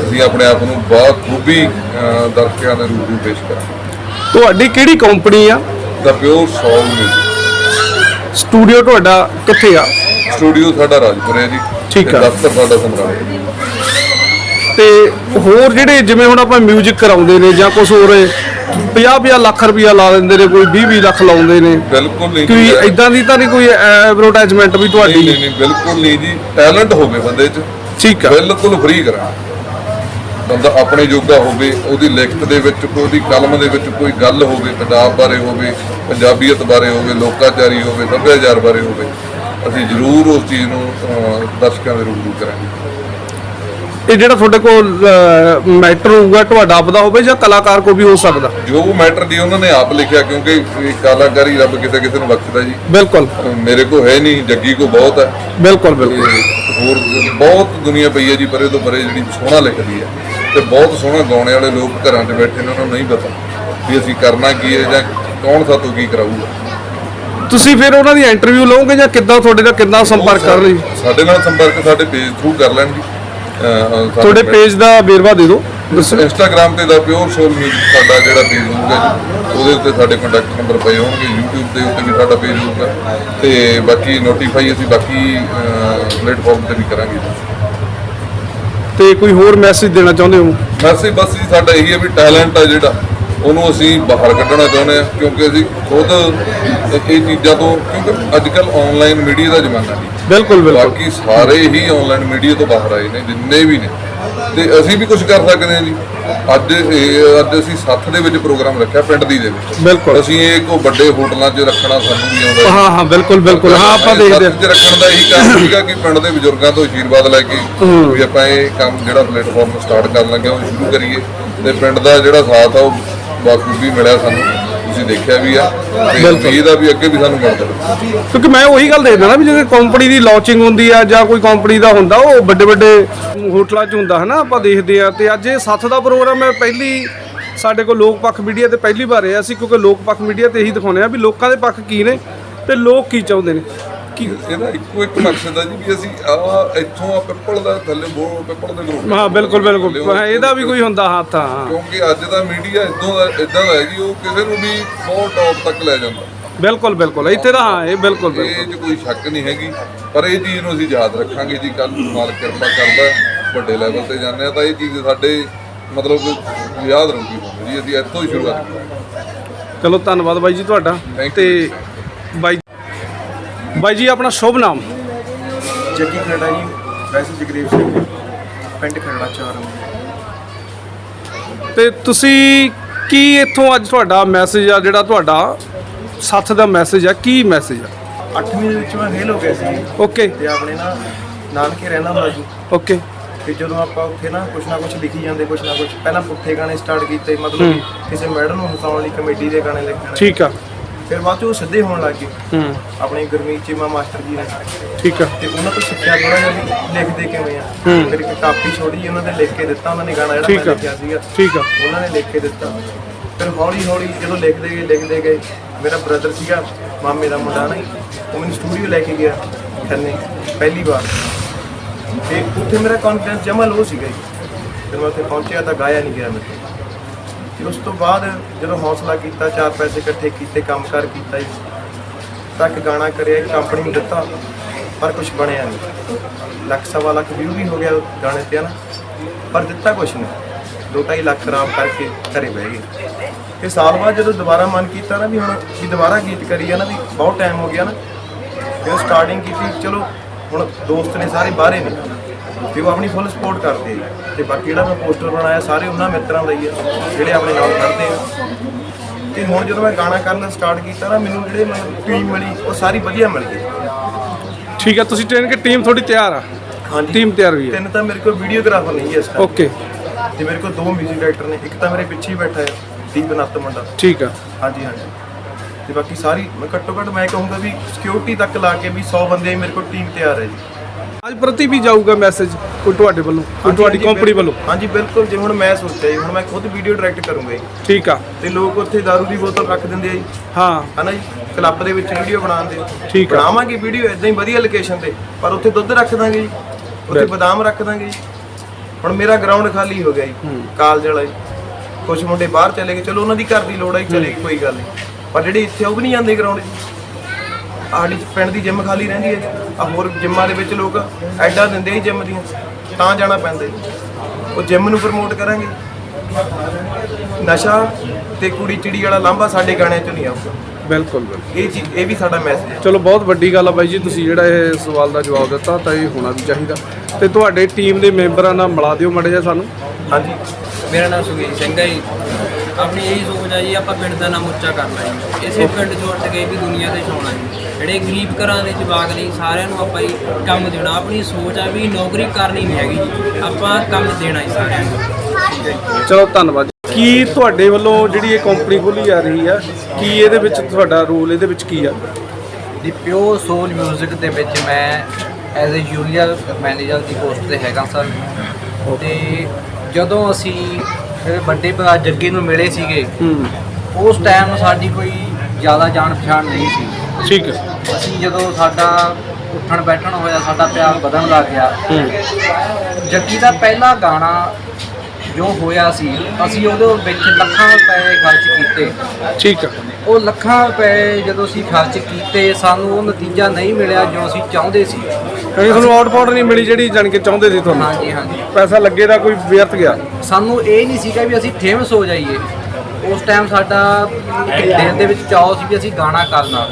ਅਸੀਂ ਆਪਣੇ ਆਪ ਨੂੰ ਬਹੁਤ ਖੂਬੀ ਅਹ, ਦਰਸ਼ਕਾਂ ਦੇ ਰੂਪ ਵਿੱਚ ਪੇਸ਼ ਕਰਾਂਗੇ ਤੁਹਾਡੀ ਕਿਹੜੀ ਕੰਪਨੀ ਆ ਦਾ ਪਿਓਰ ਸੌਂਗ ਮਿਊਜ਼ਿਕ ਸਟੂਡੀਓ ਤੁਹਾਡਾ ਕਿੱਥੇ ਆ ਸਟੂਡੀਓ ਸਾਡਾ ਰਾਜਪੁਰ ਹੈ ਜੀ ਠੀਕ ਆ। ਦਫ਼ਤਰ ਸਾਡਾ ਸਮਰਾਲੇ ਹੈ। ਤੇ ਹੋਰ ਜਿਹੜੇ ਜਿਵੇਂ ਹੁਣ ਆਪਾਂ 뮤직 ਕਰਾਉਂਦੇ ਨੇ ਜਾਂ ਕੁਝ ਹੋਰ 50-50 ਲੱਖ ਰੁਪਇਆ ਲਾ ਦਿੰਦੇ ਨੇ ਕੋਈ 20-20 ਲੱਖ ਲਾਉਂਦੇ ਨੇ। ਬਿਲਕੁਲ ਨਹੀਂ ਕੋਈ ਜੀ, ਇਦਾਂ ਦੀ ਤਾਂ ਨਹੀਂ ਕੋਈ ਐਡਵਰਟਾਈਜ਼ਮੈਂਟ ਵੀ ਨਹੀਂ ਤੁਹਾਡੀ? ਨਹੀਂ ਨਹੀਂ ਬਿਲਕੁਲ ਨਹੀਂ ਜੀ। ਟੈਲੈਂਟ ਹੋਵੇ ਬੰਦੇ 'ਚ। ਠੀਕ ਆ। ਬਿਲਕੁਲ ਫ੍ਰੀ ਕਰਾਂ। ਬੰਦਾ ਆਪਣੇ ਜੋਗਾ ਹੋਵੇ ਉਹਦੀ ਲਿਖਤ ਦੇ ਵਿੱਚ ਕੋਈ ਉਹਦੀ ਕਲਮ ਦੇ ਵਿੱਚ ਕੋਈ ਗੱਲ ਹੋਵੇ ਪੰਜਾਬ ਬਾਰੇ ਹੋਵੇ ਪੰਜਾਬੀਅਤ ਬਾਰੇ ਹੋਵੇ ਲੋਕਾਚਾਰੀ ਹੋਵੇ ਸੱਭਿਆਚਾਰ ਬਾਰੇ ਹੋਵੇ ਅਸੀਂ ਜ਼ਰੂਰ ਉਸ ਚੀਜ਼ ਨੂੰ ਦਰਸ਼ਕਾਂ ਦੇ ਰੂਬਰੂ ਕਰਾਂਗੇ। ਇਹ ਜਿਹੜਾ ਤੁਹਾਡੇ ਕੋਲ ਮੈਟਰ ਹੋਊਗਾ ਤੁਹਾਡਾ ਆਪਦਾ ਹੋਵੇ ਜਾਂ ਕਲਾਕਾਰ ਕੋ ਵੀ ਹੋ ਸਕਦਾ? ਜੋ ਮੈਟਰ ਦੀ ਉਹਨਾਂ ਨੇ ਆਪ ਲਿਖਿਆ ਕਿਉਂਕਿ ਕਲਾਕਾਰੀ ਰੱਬ ਕਿਸੇ ਕਿਸੇ ਨੂੰ ਬਖਸ਼ਦਾ ਜੀ। ਬਿਲਕੁਲ। ਮੇਰੇ ਕੋ ਹੈ ਨਹੀਂ ਜੱਗੀ ਕੋ ਬਹੁਤ ਹੈ। ਬਿਲਕੁਲ ਬਿਲਕੁਲ। ਹੋਰ ਬਹੁਤ ਦੁਨੀਆ ਪਈ ਹੈ ਜੀ ਪਰੇ ਤੋਂ ਪਰੇ ਜਿਹੜੀ ਸੋਹਣਾ ਲਿਖਦੀ ਹੈ। ਤੇ ਬਹੁਤ ਸੋਹਣਾ ਗਾਉਣੇ ਵਾਲੇ ਲੋਕ ਘਰਾਂ 'ਚ ਬੈਠੇ ਨੇ ਉਹਨਾਂ ਨੂੰ ਨਹੀਂ ਪਤਾ ਵੀ ਅਸੀਂ ਕਰਨਾ ਕੀ ਹੈ ਜਾਂ ਕੌਣ ਸਾਤੋਂ ਕੀ ਕਰਾਊਗਾ। ਤੁਸੀਂ ਫਿਰ ਉਹਨਾਂ ਦੀ ਇੰਟਰਵਿਊ ਲਓਗੇ ਜਾਂ ਕਿੱਦਾਂ ਤੁਹਾਡੇ ਨਾਲ ਕਿੱਦਾਂ ਸੰਪਰਕ ਕਰ ਲਈ ਸਾਡੇ ਨਾਲ ਸੰਪਰਕ ਸਾਡੇ ਪੇਜ ਥਰੂ ਕਰ ਲੈਣ ਜੀ ਅਹ, ਅਹ, ਸਾਡੇ ਤੁਹਾਡੇ ਪੇਜ ਦਾ ਵੇਰਵਾ ਦੇ ਦਿਓ ਇੰਸਟਾਗ੍ਰam ਤੇ ਦਾ ਪਿਓਰ ਸੋਲ ਮਿਊਜ਼ਿਕ ਸਾਡਾ ਜਿਹੜਾ ਪੇਜ ਹੋਊਗਾ ਜੀ ਉਹਦੇ ਉੱਤੇ ਸਾਡੇ ਕੰਟੈਕਟ ਨੰਬਰ ਪਏ ਹੋਣਗੇ YouTube ਦੇ ਉੱਤੇ ਵੀ ਸਾਡਾ ਪੇਜ ਹੋਊਗਾ। ਤੇ ਬਾਕੀ ਨੋਟੀਫਾਈ ਅਸੀਂ ਬਾਕੀ ਪਲੇਟਫਾਰਮ ਤੇ ਵੀ ਕਰਾਂਗੇ ਤੇ ਕੋਈ ਹੋਰ ਮੈਸੇਜ ਦੇਣਾ ਚਾਹੁੰਦੇ ਹੋ? ਮੈਸੇਜ ਬਸ ਜੀ ਸਾਡਾ ਇਹੀ ਹੈ ਵੀ ਟੈਲੈਂਟ ਆ ਜਿਹੜਾ ਉਹਨੂੰ ਅਸੀਂ ਬਾਹਰ ਕੱਢਣਾ ਚਾਹੁੰਦੇ ਆ ਕਿਉਂਕਿ ਅਸੀਂ ਖੁਦ ਇਹ ਚੀਜ਼ਾਂ ਤੋਂ ਕਿਉਂਕਿ ਅੱਜ ਕੱਲ ਆਨਲਾਈਨ ਮੀਡੀਆ ਦਾ ਜ਼ਮਾਨਾ ਜੀ। ਬਿਲਕੁਲ ਬਿਲਕੁਲ। ਬਾਕੀ ਸਾਰੇ ਹੀ ਆਨਲਾਈਨ ਮੀਡੀਆ ਤੋਂ ਬਾਹਰ ਆਏ ਨੇ ਜਿੰਨੇ ਵੀ ਨੇ। ਤੇ ਅਸੀਂ ਵੀ ਕੁਝ ਕਰ ਸਕਦੇ ਹਾਂ ਜੀ। ਅੱਜ ਅੱਜ ਅਸੀਂ ਸੱਥ ਦੇ ਵਿੱਚ ਪ੍ਰੋਗਰਾਮ ਰੱਖਿਆ ਪਿੰਡ ਦੀ ਦੇ ਵਿੱਚ। ਬਿਲਕੁਲ। ਅਸੀਂ ਇਹ ਕੋ ਵੱਡੇ ਹੋਟਲਾਂ 'ਚ ਰੱਖਣਾ ਸਾਨੂੰ ਵੀ ਆਉਂਦਾ ਹਾਂ ਹਾਂ ਬਿਲਕੁਲ ਬਿਲਕੁਲ। ਹਾਂ ਆਪਾਂ ਦੇਖਦੇ 'ਚ ਰੱਖਣ ਦਾ ਇਹੀ ਕਾਰਨ ਸੀਗਾ ਕਿ ਪਿੰਡ ਦੇ ਬਜ਼ੁਰਗਾਂ ਤੋਂ ਆਸ਼ੀਰਵਾਦ ਲੈ ਕੇ ਵੀ ਆਪਾਂ ਇਹ ਕੰਮ ਜਿਹੜਾ ਪਲੇਟਫਾਰਮ ਸਟਾਰਟ ਕਰਨ ਲੱਗੇ ਹਾਂ ਉਹ ਸ਼ੁਰੂ ਕਰੀਏ। ਤੇ ਪਿੰਡ ਦਾ ਜਿਹੜਾ ਸਾਥ ਆ ਉਹ ਬਾਖੂਬੀ ਮਿਲਿਆ ਸਾਨੂੰ ਤੁਸੀਂ ਦੇਖਿਆ ਵੀ ਆ ਤੇ ਉਮੀਦ ਆ ਵੀ ਅੱਗੇ ਵੀ ਸਾਨੂੰ ਮਿਲਦਾ ਰਹੇ। ਕਿਉਂਕਿ ਮੈਂ ਉਹੀ ਗੱਲ ਦੇਖਦਾ ਨਾ ਵੀ ਜਦੋਂ ਕੰਪਨੀ ਦੀ ਲਾਂਚਿੰਗ ਹੁੰਦੀ ਆ ਜਾਂ ਕੋਈ ਕੰਪਨੀ ਦਾ ਹੁੰਦਾ ਉਹ ਵੱਡੇ ਵੱਡੇ ਹੋਟਲਾਂ 'ਚ ਹੁੰਦਾ ਹਨਾ ਆਪਾਂ ਦੇਖਦੇ ਆ ਤੇ ਅੱਜ ਇਹ ਸੱਥ ਦਾ ਪ੍ਰੋਗਰਾਮ ਹੈ ਪਹਿਲੀ ਸਾਡੇ ਕੋਲ ਲੋਕ ਪੱਖ ਮੀਡੀਆ ਤੇ ਪਹਿਲੀ ਵਾਰ ਆਇਆ ਸੀ ਕਿਉਂਕਿ ਲੋਕ ਪੱਖ ਮੀਡੀਆ ਤੇ ਇਹੀ ਦਿਖਾਉਂਦੇ ਆ ਵੀ ਲੋਕਾਂ ਦੇ ਪੱਖ ਕੀ ਨੇ ਤੇ ਲੋਕ ਕੀ ਚਾਹੁੰਦੇ ਨੇ। ਕੀ ਇਹਦਾ ਇੱਕੋ ਇੱਕ ਮਕਸਦ ਆ ਜੀ ਵੀ ਅਸੀਂ ਆ ਇੱਥੋਂ ਆ ਪਿੱਪਲ ਦਾ ਥੱਲੇ ਬੋ ਪਿੱਪਲ ਦੇ ਗਰੁੱਪ ਹਾਂ ਬਿਲਕੁਲ ਬਿਲਕੁਲ। ਇਹਦਾ ਵੀ ਕੋਈ ਹੁੰਦਾ ਹੱਥ ਹਾਂ ਕਿਉਂਕਿ ਅੱਜ ਦਾ ਮੀਡੀਆ ਇਦਾਂ ਦਾ ਇਦਾਂ ਦਾ ਹੈ ਜੀ ਉਹ ਕਿਸੇ ਨੂੰ ਵੀ ਬਹੁਤ ਟੌਪ ਤੱਕ ਲੈ ਜਾਂਦਾ। ਬਿਲਕੁਲ ਬਿਲਕੁਲ। ਇੱਥੇ ਤਾਂ ਹਾਂ ਇਹ ਬਿਲਕੁਲ ਬਿਲਕੁਲ। ਇਹ 'ਚ ਕੋਈ ਸ਼ੱਕ ਨਹੀਂ ਹੈਗੀ। ਪਰ ਇਹ ਚੀਜ਼ ਨੂੰ ਅਸੀਂ ਯਾਦ ਰੱਖਾਂਗੇ ਜੀ ਕੱਲ ਮਾਲਕ ਕਿਰਪਾ ਕਰਦਾ ਵੱਡੇ ਲੈਵਲ ਤੇ ਜਾਂਦੇ ਆ ਤਾਂ ਇਹ ਚੀਜ਼ ਸਾਡੇ ਮਤਲਬ ਯਾਦ ਰਹੂਗੀ ਜੀ ਅਸੀਂ ਇੱਥੋਂ ਹੀ ਸ਼ੁਰੂਆਤ ਕਰਾਂਗੇ। ਚਲੋ ਧੰਨਵਾਦ ਬਾਈ ਜੀ ਤੁਹਾਡਾ. ਤੇ ਬਾਈ ਬਾਈ ਜੀ ਆਪਣਾ ਸ਼ੁਭ ਨਾਮ? ਜੱਗੀ ਖਰੜਾ ਜੀ ਵੈਸੇ ਜਗਰੀਬ ਸਿੰਘ ਪਿੰਡ ਖਰੜਾ ਚਾਰ ਤੇ ਤੁਸੀਂ ਕੀ ਇੱਥੋਂ ਅੱਜ ਤੁਹਾਡਾ ਮੈਸੇਜ ਆ ਜਿਹੜਾ ਤੁਹਾਡਾ ਸੱਥ ਦਾ ਮੈਸੇਜ ਆ? ਕੀ ਮੈਸੇਜ ਆ? ਅੱਠਵੀਂ ਦੇ ਵਿੱਚ ਮੈਂ ਫੇਲ ਹੋ ਗਿਆ ਸੀ। ਓਕੇ ਤੇ ਆਪਣੇ ਨਾ ਨਾਨਕੇ ਰਹਿਣਾ ਹੁੰਦਾ ਸੀ। ਓਕੇ ਤੇ ਜਦੋਂ ਆਪਾਂ ਉੱਥੇ ਨਾ ਕੁਛ ਨਾ ਕੁਛ ਲਿਖੀ ਜਾਂਦੇ ਕੁਛ ਨਾ ਕੁਛ ਪਹਿਲਾਂ ਪੁੱਠੇ ਗਾਣੇ ਸਟਾਰਟ ਕੀਤੇ ਮਤਲਬ ਕਿ ਕਿਸੇ ਮੈਡਮ ਨੂੰ ਹਸਾਉਣ ਲਈ ਕਮੇਡੀ ਦੇ ਗਾਣੇ ਲਿਖਣੇ। ਠੀਕ ਆ। ਫਿਰ ਬਾਅਦ ਚ ਉਹ ਸਿੱਧੇ ਹੋਣ ਲੱਗ ਗਏ। ਹੂੰ। ਆਪਣੇ ਗੁਰਮੀਤ ਚੀਮਾ ਮਾਸਟਰ ਜੀ ਨੇ। ਠੀਕ ਆ। ਤੇ ਉਹਨਾਂ ਤੋਂ ਸਿੱਖਿਆ ਥੋੜਾ ਜਿਹਾ ਵੀ ਲਿਖਦੇ ਕਿਵੇਂ ਆ। ਫਿਰ ਇੱਕ ਕਾਪੀ ਛੋੜੀ ਜਿਹੀ ਉਹਨਾਂ ਨੇ ਲਿਖ ਕੇ ਦਿੱਤਾ ਉਹਨਾਂ ਨੇ ਗਾਣਾ ਜਿਹੜਾ ਠੀਕ ਮੈਂ ਆ। ਲਿਖਿਆ ਸੀਗਾ। ਠੀਕ ਆ। ਉਹਨਾਂ ਨੇ ਲਿਖ ਕੇ ਦਿੱਤਾ। ਫਿਰ ਹੌਲੀ ਹੌਲੀ ਜਦੋਂ ਲਿਖਦੇ ਗਏ ਲਿਖਦੇ ਗਏ ਮੇਰਾ ਬ੍ਰਦਰ ਸੀਗਾ ਮਾਮੇ ਦਾ ਮੁੰਡਾ ਨਾ ਉਹ ਮੈਨੂੰ ਸਟੂਡੀਓ ਲੈ ਕੇ ਗਿਆ ਖੰਨੇ ਪਹਿਲੀ ਵਾਰ। ਤੇ ਉੱਥੇ ਮੇਰਾ ਕੌਨਫੀਡੈਂਸ ਜਮਾ ਲੋ ਸੀਗਾ ਜੀ। ਫਿਰ ਮੈਂ ਉੱਥੇ ਪਹੁੰਚਿਆ ਤਾਂ ਗਾਇਆ ਨਹੀਂ ਗਿਆ ਮੇਰੇ ਤੋਂ। ਤੇ ਉਸ ਤੋਂ ਬਾਅਦ ਜਦੋਂ ਹੌਸਲਾ ਕੀਤਾ, ਚਾਰ ਪੈਸੇ ਇਕੱਠੇ ਕੀਤੇ ਕੰਮਕਾਰ ਕੀਤਾ ਜੀ ਤੱਕ ਗਾਣਾ ਕਰਿਆ ਕੰਪਨੀ ਨੂੰ ਦਿੱਤਾ, ਪਰ ਕੁਝ ਬਣਿਆ ਨਹੀਂ। ਲੱਖ ਸਵਾ ਲੱਖ ਵਿਊ ਵੀ ਹੋ ਗਿਆ ਗਾਣੇ ਤੇ ਨਾ? ਪਰ ਦਿੱਤਾ ਕੁਝ ਨਹੀਂ। ਦੋ ਢਾਈ ਲੱਖ ਖਰਾਬ ਕਰਕੇ ਘਰੇ ਬਹਿ ਗਏ। ਤੇ ਸਾਲ ਬਾਅਦ ਜਦੋਂ ਦੁਬਾਰਾ ਮਨ ਕੀਤਾ ਨਾ ਵੀ ਹੁਣ ਵੀ ਦੁਬਾਰਾ ਗੀਤ ਕਰੀਏ ਨਾ, ਵੀ ਬਹੁਤ ਟਾਈਮ ਹੋ ਗਿਆ ਨਾ। ਜਦੋਂ ਸਟਾਰਟਿੰਗ ਕੀਤੀ, ਚਲੋ ਹੁਣ ਦੋਸਤ ਨੇ ਸਾਰੇ ਬਾਹਰੇ ਨੇ। ਤੇ ਉਹ ਆਪਣੀ ਫੁੱਲ ਸਪੋਰਟ ਕਰਦੇ ਆ। ਤੇ ਬਾਕੀ ਜਿਹੜਾ ਮੈਂ ਪੋਸਟਰ ਬਣਾਇਆ ਸਾਰੇ ਉਹਨਾਂ ਮਿੱਤਰਾਂ ਦਾ ਹੀ ਆ ਜਿਹੜੇ ਆਪਣੇ ਨਾਲ ਖੜਦੇ ਆ। ਤੇ ਹੁਣ ਜਦੋਂ ਮੈਂ ਗਾਣਾ ਕਰਨਾ ਸਟਾਰਟ ਕੀਤਾ ਨਾ ਮੈਨੂੰ ਜਿਹੜੇ ਮਤਲਬ ਟੀਮ ਮਿਲੀ ਉਹ ਸਾਰੀ ਵਧੀਆ ਮਿਲ ਗਈ। ਠੀਕ ਆ ਤੁਸੀਂ ਟ੍ਰੇਨ ਕੇ ਟੀਮ ਤੁਹਾਡੀ ਤਿਆਰ ਆ। ਹਾਂਜੀ। ਟੀਮ ਤਿਆਰ ਹੋਈ ਹੈ ਤਿੰਨ ਤਾਂ ਮੇਰੇ ਕੋਲ ਵੀਡੀਓਗ੍ਰਾਫਰ ਨਹੀਂ ਹੈ ਇਸ ਟਾਈਮ ਓਕੇ ਤੇ ਮੇਰੇ ਕੋਲ ਦੋ 뮤직 ਡਾਇਰੈਕਟਰ ਨੇ ਇੱਕ ਤਾਂ ਮੇਰੇ ਪਿੱਛੇ ਹੀ ਬੈਠਾ ਹੈ ਦੀਪ ਨੱਤ ਮੁੰਡਾ। ਠੀਕ ਆ। ਹਾਂਜੀ ਹਾਂਜੀ। ਤੇ ਬਾਕੀ ਸਾਰੀ ਮੈਂ ਘੱਟੋ ਘੱਟ ਮੈਂ ਕਹੂੰਗਾ ਵੀ ਸਿਕਿਉਰਿਟੀ ਤੱਕ ਲਾ ਕੇ ਵੀ 100 ਬੰਦੇ ਮੇਰੇ ਕੋਲ ਟੀਮ ਤਿਆਰ ਹੈ ਜੀ। ਅੱਜ ਪ੍ਰਤੀ ਵੀ ਜਾਊਗਾ ਮੈਸੇਜ ਕੋਈ ਤੁਹਾਡੇ ਵੱਲੋਂ ਕੋਈ ਤੁਹਾਡੀ ਹਾਂਜੀ, ਕੰਪਨੀ ਵੱਲੋਂ। ਹਾਂਜੀ ਬਿਲਕੁਲ ਜੇ ਹੁਣ ਮੈਂ ਸੋਚਿਆ ਜੀ ਹੁਣ ਮੈਂ ਖੁਦ ਵੀਡੀਓ ਡਾਇਰੈਕਟ ਕਰੂੰਗਾ ਜੀ। ਠੀਕ ਆ। ਤੇ ਲੋਕ ਉੱਥੇ ਦਾਰੂ ਦੀ ਬੋਤਲ ਰੱਖ ਦਿੰਦੇ ਆ ਜੀ। ਹਾਂ। ਹਨਾ ਜੀ? ਕਲੱਬ ਦੇ ਵਿੱਚ ਵੀਡੀਓ ਬਣਾਉਂਦੇ ਠੀਕ ਆ। ਬਣਾਵਾਂਗੇ ਵੀਡੀਓ ਇਦਾਂ ਹੀ ਵਧੀਆ ਲੋਕੇਸ਼ਨ ਤੇ ਪਰ ਉੱਥੇ ਦੁੱਧ ਰੱਖ ਦਾਂਗੇ ਜੀ। ਉੱਥੇ ਬਿਲਕੁਲ। ਬਦਾਮ ਰੱਖ ਦਾਂਗੇ ਜੀ। ਹੁਣ ਮੇਰਾ ਗਰਾਊਂਡ ਖਾਲੀ ਹੋ ਗਿਆ ਜੀ ਕਾਲਜ ਵਾਲਾ ਜੀ। ਕੁਝ ਮੁੰਡੇ ਬਾਹਰ ਚਲੇ ਗਏ। ਚਲੋ ਉਹਨਾਂ ਦੀ ਘਰ ਦੀ ਲੋੜ ਹੈ ਚਲੇ ਗਏ ਕੋਈ ਗੱਲ ਨਹੀਂ। ਪਰ ਜਿਹੜੇ ਇੱਥੇ ਉਹ ਵੀ ਨਹੀਂ ਜਾਂਦੇ ਗਰਾਊਂਡ 'ਚ। ਆੜੀ ਪਿੰਡ ਦੀ ਜਿਮ ਖਾਲੀ ਰਹਿੰਦੀ ਹੈ ਆ ਹੋਰ ਜਿੰਮਾਂ ਦੇ ਵਿੱਚ ਲੋਕ ਐਡਾ ਦਿੰਦੇ ਹੀ ਜਿਮ ਦੀਆਂ ਤਾਂ ਜਾਣਾ ਪੈਂਦਾ ਜੀ। ਉਹ ਜਿਮ ਨੂੰ ਪ੍ਰਮੋਟ ਕਰਾਂਗੇ। ਨਸ਼ਾ ਤੇ ਕੁੜੀ ਚਿੜੀ ਵਾਲਾ ਲਾਂਭਾ ਸਾਡੇ ਗਾਣਿਆਂ 'ਚ ਨਹੀਂ ਆਊਗਾ। ਬਿਲਕੁਲ ਬਿਲਕੁਲ। ਇਹ ਚੀਜ਼ ਇਹ ਵੀ ਸਾਡਾ ਮੈਸੇਜ ਹੈ। ਚਲੋ ਬਹੁਤ ਵੱਡੀ ਗੱਲ ਆ ਬਾਈ ਜੀ ਤੁਸੀਂ ਜਿਹੜਾ ਇਹ ਸਵਾਲ ਦਾ ਜਵਾਬ ਦਿੱਤਾ ਤਾਂ ਇਹ ਹੋਣਾ ਵੀ ਚਾਹੀਦਾ। ਤੇ ਤੁਹਾਡੇ ਟੀਮ ਦੇ ਮੈਂਬਰਾਂ ਨਾਲ ਮਿਲਾ ਦਿਓ ਮਾੜਾ ਜਿਹਾ ਸਾਨੂੰ। ਹਾਂਜੀ। ਮੇਰਾ ਨਾਮ ਸੁਖੇਸ਼ ਸਿੰਘ ਹੈ ਜੀ। ਆਪਣੀ ਇਹੀ ਸੋਚ ਹੈ ਜੀ ਆਪਾਂ ਪਿੰਡ ਦਾ ਨਾਮ ਉੱਚਾ ਕਰਨਾ ਹੈ ਇਸੇ ਪਿੰਡ ਚੋਂ ਉੱਠ ਕੇ ਵੀ ਦੁਨੀਆ ਤੇ ਛਾਉਣਾ ਹੈ ਜਿਹੜੇ ਗਰੀਬ ਘਰਾਂ ਦੇ ਜਵਾਕ ਨੇ ਸਾਰਿਆਂ ਨੂੰ ਆਪਾਂ ਹੀ ਕੰਮ ਦੇਣਾ। ਆਪਣੀ ਸੋਚ ਆ ਵੀ ਨੌਕਰੀ ਕਰਨੀ ਨਹੀਂ ਹੈਗੀ ਜੀ। ਆਪਾਂ ਕੰਮ ਦੇਣਾ ਹੀ ਸਾਰਿਆਂ ਨੂੰ। ਜੀ ਚਲੋ ਧੰਨਵਾਦ। ਜੀ। ਕੀ ਤੁਹਾਡੇ ਵੱਲੋਂ ਜਿਹੜੀ ਇਹ ਕੰਪਨੀ ਖੋਲੀ ਜਾ ਰਹੀ ਆ ਕੀ ਇਹਦੇ ਵਿੱਚ ਤੁਹਾਡਾ ਰੋਲ ਇਹਦੇ ਵਿੱਚ ਕੀ ਆ? ਦੀ ਪਿਓਰ ਸੋਲ 뮤직 ਦੇ ਵਿੱਚ ਮੈਂ ਐਜ਼ ਅ ਜੂਨੀਅਰ ਮੈਨੇਜਰ ਦੀ ਪੋਸਟ ਤੇ ਹੈਗਾ ਸਰ। ਤੇ ਜਦੋਂ ਅਸੀਂ ਮੇਰੇ ਵੱਡੇ ਭਰਾ ਜੱਗੇ ਨੂੰ ਮਿਲੇ ਸੀਗੇ ਹੂੰ। ਉਸ ਟਾਈਮ ਸਾਡੀ ਕੋਈ ਜ਼ਿਆਦਾ ਜਾਣ ਪਛਾਣ ਨਹੀਂ ਸੀ। ਠੀਕ ਹੈ। ਅਸੀਂ ਜਦੋਂ ਸਾਡਾ ਉੱਠਣ ਬੈਠਣ ਹੋਇਆ ਸਾਡਾ ਪਿਆਰ ਵਧਣ ਲੱਗ ਗਿਆ। ਜੱਗੀ ਦਾ ਪਹਿਲਾ ਗਾਣਾ ਜੋ ਹੋਇਆ ਸੀ ਅਸੀਂ ਉਹਦੇ ਵਿੱਚ ਲੱਖਾਂ ਰੁਪਏ ਖਰਚ ਕੀਤੇ। ਠੀਕ ਹੈ। ਉਹ ਲੱਖਾਂ ਰੁਪਏ ਜਦੋਂ ਅਸੀਂ ਖਰਚ ਕੀਤੇ ਸਾਨੂੰ ਉਹ ਨਤੀਜਾ ਨਹੀਂ ਮਿਲਿਆ ਜੋ ਅਸੀਂ ਚਾਹੁੰਦੇ ਸੀ। ਕਿਉਂਕਿ ਤੁਹਾਨੂੰ ਆਊਟਪੁੱਟ ਨਹੀਂ ਮਿਲੀ ਜਿਹੜੀ ਜਾਣ ਕੇ ਚਾਹੁੰਦੇ ਸੀ ਤੁਹਾਨੂੰ। ਹਾਂਜੀ ਹਾਂਜੀ। ਪੈਸਾ ਲੱਗੇ ਦਾ ਕੋਈ ਵਿਅਰਥ ਗਿਆ। ਸਾਨੂੰ ਇਹ ਨਹੀਂ ਸੀਗਾ ਵੀ ਅਸੀਂ ਫੇਮਸ ਹੋ ਜਾਈਏ। ਉਸ ਟਾਈਮ ਸਾਡਾ ਇੱਕ ਦਿਲ ਦੇ ਵਿੱਚ ਚਾਅ ਸੀ ਵੀ ਅਸੀਂ ਗਾਣਾ ਕਰਨਾ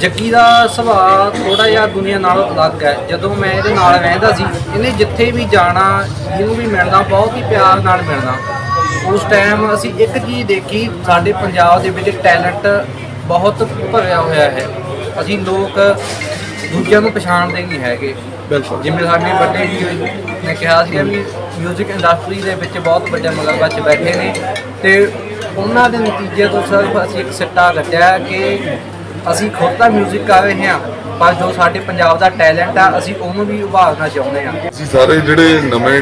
ਜੱਗੀ ਦਾ ਸੁਭਾਅ ਥੋੜਾ ਜਿਹਾ ਦੁਨੀਆ ਨਾਲੋਂ ਅਲੱਗ ਹੈ। ਜਦੋਂ ਮੈਂ ਇਹਦੇ ਨਾਲ ਰਹਿੰਦਾ ਸੀ ਇਹਨੇ ਜਿੱਥੇ ਵੀ ਜਾਣਾ ਜਿਹਨੂੰ ਵੀ ਮਿਲਣਾ ਬਹੁਤ ਹੀ ਪਿਆਰ ਨਾਲ ਮਿਲਣਾ। ਉਸ ਟਾਈਮ ਅਸੀਂ ਇੱਕ ਚੀਜ਼ ਦੇਖੀ ਸਾਡੇ ਪੰਜਾਬ ਦੇ ਵਿੱਚ ਟੈਲੈਂਟ ਬਹੁਤ ਭਰਿਆ ਹੋਇਆ ਹੈ ਅਸੀਂ ਲੋਕ ਦੂਜਿਆਂ ਨੂੰ ਪਛਾਣਦੇ ਨਹੀਂ ਹੈਗੇ ਬਿਲਕੁਲ ਜਿਵੇਂ ਸਾਡੇ ਵੱਡੇ ਜੀ ਨੇ ਕਿਹਾ ਸੀ ਵੀ 뮤직 ਇੰਡਸਟਰੀ ਦੇ ਵਿੱਚ ਬਹੁਤ ਵੱਡੇ ਮਗਰਮੱਛ ਬੈਠੇ ਨੇ ਤੇ ਉਹਨਾਂ ਦੇ ਨਤੀਜੇ ਤੋਂ ਸਿਰਫ ਅਸੀਂ ਇੱਕ ਸਿੱਟਾ ਕੱਢਿਆ ਕਿ ਅਸੀਂ ਖੁਦ ਤਾਂ 뮤직 ਕਰ ਰਹੇ ਹਾਂ ਪਰ ਜੋ ਸਾਡੇ ਪੰਜਾਬ ਦਾ ਟੈਲੈਂਟ ਆ ਅਸੀਂ ਉਹਨੂੰ ਵੀ ਉਭਾਰਨਾ ਚਾਹੁੰਦੇ ਹਾਂ ਅਸੀਂ ਸਾਰੇ ਜਿਹੜੇ ਨਵੇਂ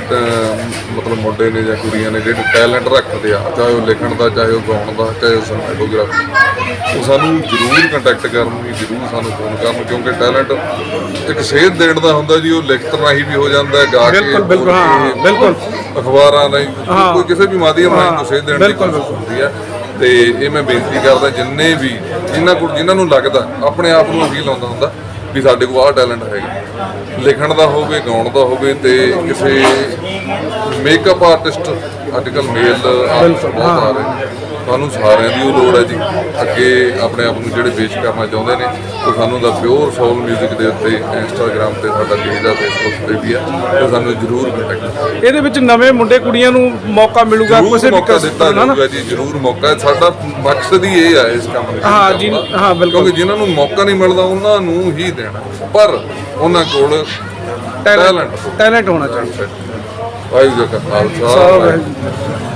ਮਤਲਬ ਮੁੰਡੇ ਨੇ ਜਾਂ ਕੁੜੀਆਂ ਨੇ ਜਿਹੜੇ ਟੈਲੈਂਟ ਰੱਖਦੇ ਆ ਚਾਹੇ ਉਹ ਲਿਖਣ ਦਾ ਚਾਹੇ ਉਹ ਗਾਉਣ ਦਾ ਚਾਹੇ ਉਹ ਸਿਨੇਮੈਟੋਗ੍ਰਾਫੀ ਉਹ ਸਾਨੂੰ ਜ਼ਰੂਰ ਕੰਟੈਕਟ ਕਰਨ ਵੀ ਜ਼ਰੂਰ ਸਾਨੂੰ ਫੋਨ ਕਰਨ ਕਿਉਂਕਿ ਟੈਲੈਂਟ ਇੱਕ ਸੇਧ ਦੇਣ ਦਾ ਹੁੰਦਾ ਜੀ ਉਹ ਲਿਖਤ ਰਾਹੀਂ ਵੀ ਹੋ ਜਾਂਦਾ ਹੈ ਗਾ ਕੇ ਬਿਲਕੁਲ, ਬਿਲਕੁਲ, ਹਾਂ, ਬਿਲਕੁਲ। ਅਖਬਾਰਾਂ ਰਾਹੀਂ। ਕੋਈ ਕਿਸੇ ਵੀ ਮਾਧਿਅਮ ਰਾਹੀਂ ਸੇਧ ਦੇਣ ਦੀ ਬਿਲਕੁਲ, ਕੋਸ਼ਿਸ਼ ਹੁੰਦੀ ਹੈ ਤੇ ਇਹ ਮੈਂ ਬੇਨਤੀ ਕਰਦਾ ਜਿੰਨੇ ਵੀ ਜਿਨ੍ਹਾਂ ਕੋਲ ਜਿਨ੍ਹਾਂ ਨੂੰ ਲੱਗਦਾ ਆਪਣੇ ਆਪ ਨੂੰ ਫੀਲ ਆਉਂਦਾ ਹੁੰਦਾ ਵੀ ਸਾਡੇ ਕੋਲ ਆਹ ਟੈਲੈਂਟ ਹੈਗਾ। ਲਿਖਣ ਦਾ ਹੋਵੇ ਗਾਉਣ ਦਾ ਹੋਵੇ ਤੇ ਕਿਸੇ ਮੇਕਅਪ ਆਰਟਿਸਟ ਅੱਜ ਕੱਲ ਮੇਲ ਆਰਟਿਸਟ ਬਹੁਤ ਆ ਰਹੇ ਨੇ। ਸਾਨੂੰ ਸਾਰਿਆਂ ਦੀ ਉਹ ਲੋੜ ਹੈ ਜੀ। ਅੱਗੇ ਆਪਣੇ ਆਪ ਨੂੰ ਜਿਹੜੇ ਪੇਸ਼ ਕਰਨਾ ਚਾਹੁੰਦੇ ਨੇ ਉਹ ਸਾਨੂੰ ਦਾ ਪਿਓਰ ਸੋਲ 뮤직 ਦੇ ਉੱਤੇ ਇੰਸਟਾਗ੍ਰam ਤੇ ਸਾਡਾ ਪੇਜ ਆ ਫੇਸਬੁੱਕ ਤੇ ਵੀ ਆ ਤੇ ਸਾਨੂੰ ਜ਼ਰੂਰ ਕੰਟੈਕਟ ਕਰੋ। ਇਹਦੇ ਵਿੱਚ ਨਵੇਂ ਮੁੰਡੇ ਕੁੜੀਆਂ ਨੂੰ ਮੌਕਾ ਮਿਲੂਗਾ ਕਿਸੇ ਵੀ ਕਸ- ਦਿੱਤਾ? ਜਾਊਗਾ ਜੀ ਜ਼ਰੂਰ ਮੌਕਾ। ਹੈ। ਸਾਡਾ ਮਕਸਦ ਹੀ ਇਹ ਹੈ ਇਸ ਕੰਮ ਦਾ ਹਾਂ ਜੀ, ਹਾਂ, ਬਿਲਕੁਲ। ਕਿਉਂਕਿ ਜਿਨ੍ਹਾਂ ਨੂੰ ਮੌਕਾ ਨਹੀਂ ਮਿਲਦਾ ਉਹਨਾਂ ਨੂੰ ਹੀ ਦੇਣਾ। ਪਰ ਉਹਨਾਂ ਕੋਲ ਟੈਲੈਂਟ ਟੈਲੈਂਟ ਹੋਣਾ ਚਾਹੀਦਾ। ਵਾਹਿਗੁਰੂ ਜੀ ਕਾ ਖਾਲਸਾ